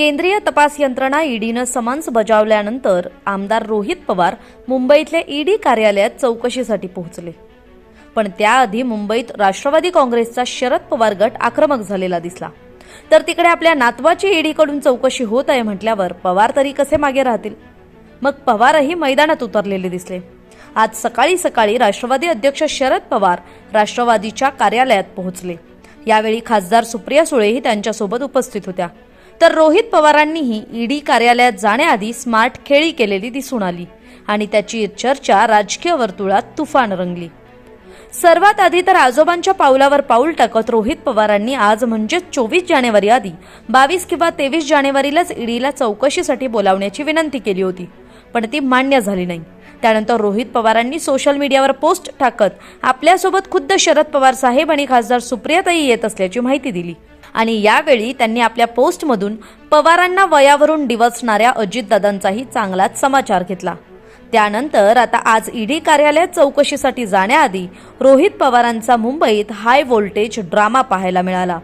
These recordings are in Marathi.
केंद्रीय तपास यंत्रणा ईडीनं समन्स बजावल्यानंतर आमदार रोहित पवार मुंबईतल्या ईडी कार्यालयात चौकशीसाठी पोहोचले. पण त्याआधी मुंबईत राष्ट्रवादी काँग्रेसचा शरद पवार गट आक्रमक झालेला दिसला. तर तिकडे आपल्या नातवाची ईडीकडून चौकशी होत आहे म्हटल्यावर पवार तरी कसे मागे राहतील? मग पवारही मैदानात उतरलेले दिसले. आज सकाळी सकाळी राष्ट्रवादी अध्यक्ष शरद पवार राष्ट्रवादीच्या कार्यालयात पोहोचले. यावेळी खासदार सुप्रिया सुळेही त्यांच्यासोबत उपस्थित होत्या. तर रोहित पवारांनीही ईडी कार्यालयात जाण्याआधी स्मार्ट खेळी केलेली दिसून आली आणि त्याची चर्चा राजकीय वर्तुळात तुफान रंगली. सर्वात आधी तर आजोबांच्या पावलावर पाऊल टाकत रोहित पवारांनी आज म्हणजेच चोवीस जानेवारी आधी बावीस किंवा तेवीस जानेवारीलाच ईडीला चौकशीसाठी बोलावण्याची विनंती केली होती पण ती मान्य झाली नाही. त्यानंतर रोहित पवारांनी सोशल मीडियावर पोस्ट टाकत आपल्यासोबत खुद्द शरद पवार साहेब आणि खासदार सुप्रियाताई येत असल्याची माहिती दिली. आणि यावेळी त्यांनी आपल्या पोस्टमधून पवारांना वयावरून डिवचणाऱ्या अजितदादांचाही चांगलाच समाचार घेतला. त्यानंतर आता आज ईडी कार्यालयात चौकशीसाठी जाण्याआधी रोहित पवारांचा मुंबईत हाय व्होल्टेज ड्रामा पाहायला मिळाला.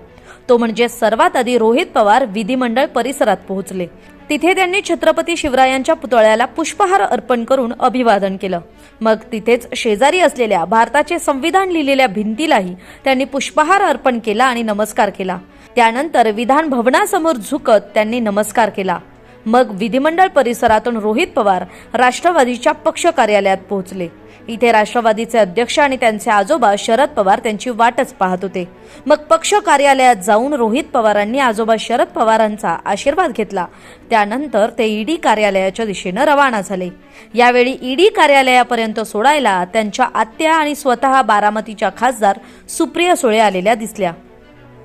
तो म्हणजे सर्वात आधी रोहित पवार विधिमंडळ परिसरात पोहोचले. तिथे त्यांनी छत्रपती शिवरायांच्या पुतळ्याला पुष्पहार अर्पण करून अभिवादन केलं. मग तिथेच शेजारी असलेल्या भारताचे संविधान लिहिलेल्या भिंतीलाही त्यांनी पुष्पहार अर्पण केला आणि नमस्कार केला. त्यानंतर विधान भवनासमोर झुकत त्यांनी नमस्कार केला. मग विधिमंडळ परिसरातून रोहित पवार राष्ट्रवादीच्या पक्ष कार्यालयात पोहोचले. इथे राष्ट्रवादीचे अध्यक्ष आणि त्यांचे आजोबा शरद पवार त्यांची वाटच पाहत होते. मग पक्ष कार्यालयात जाऊन रोहित पवारांनी आजोबा शरद पवारांचा आशीर्वाद घेतला. त्यानंतर ते ईडी कार्यालयाच्या दिशेनं रवाना झाले. यावेळी ईडी कार्यालयापर्यंत सोडायला त्यांच्या आत्या आणि स्वतः बारामतीच्या खासदार सुप्रिया सुळे आलेल्या दिसल्या.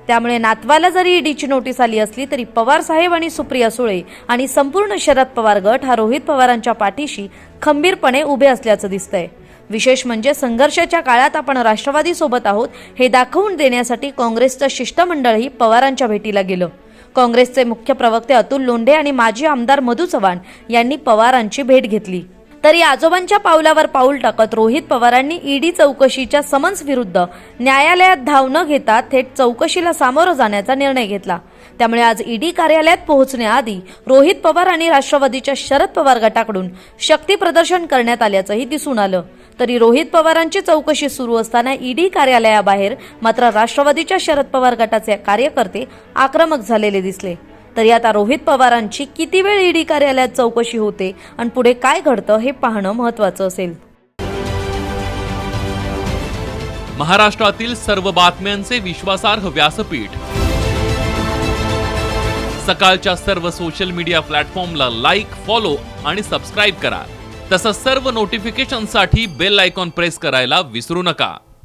त्यामुळे नातवाला जरी ईडीची नोटीस आली असली तरी पवार साहेब आणि सुप्रिया सुळे आणि संपूर्ण शरद पवार गट हा रोहित पवारांच्या पाठीशी खंबीरपणे उभे असल्याचं दिसतंय. विशेष म्हणजे संघर्षाच्या काळात आपण राष्ट्रवादी सोबत आहोत हे दाखवून देण्यासाठी काँग्रेसचं शिष्टमंडळही पवारांच्या भेटीला गेलं. काँग्रेसचे मुख्य प्रवक्ते अतुल लोंढे आणि माजी आमदार मधू चव्हाण यांनी पवारांची भेट घेतली. तरी आजोबांच्या पावलावर पाऊल टाकत रोहित पवारांनी ईडी चौकशीच्या समन्स विरुद्ध न्यायालयात धाव न घेता थेट चौकशीला सामोरं जाण्याचा निर्णय घेतला. त्यामुळे आज ईडी कार्यालयात पोहोचण्याआधी रोहित पवार आणि राष्ट्रवादीच्या शरद पवार गटाकडून शक्ती प्रदर्शन करण्यात आल्याचंही दिसून आलं. तरी रोहित पवारांची चौकशी सुरू असताना ईडी कार्यालयाबाहेर मात्र राष्ट्रवादीच्या शरद पवार गटाचे कार्यकर्ते आक्रमक झालेले दिसले. तरी आता रोहित पवारांची किती वेळ ईडी कार्यालयात चौकशी होते आणि पुढे काय घडतं हे पाहणं महत्वाचं असेल. महाराष्ट्रातील सर्व बातम्यांचे विश्वासार्ह व्यासपीठ. सकाळच्या सर्व सोशल मीडिया प्लॅटफॉर्मला लाईक फॉलो आणि सबस्क्राईब करा. तसंच सर्व नोटिफिकेशनसाठी बेल आयकॉन प्रेस करायला विसरू नका.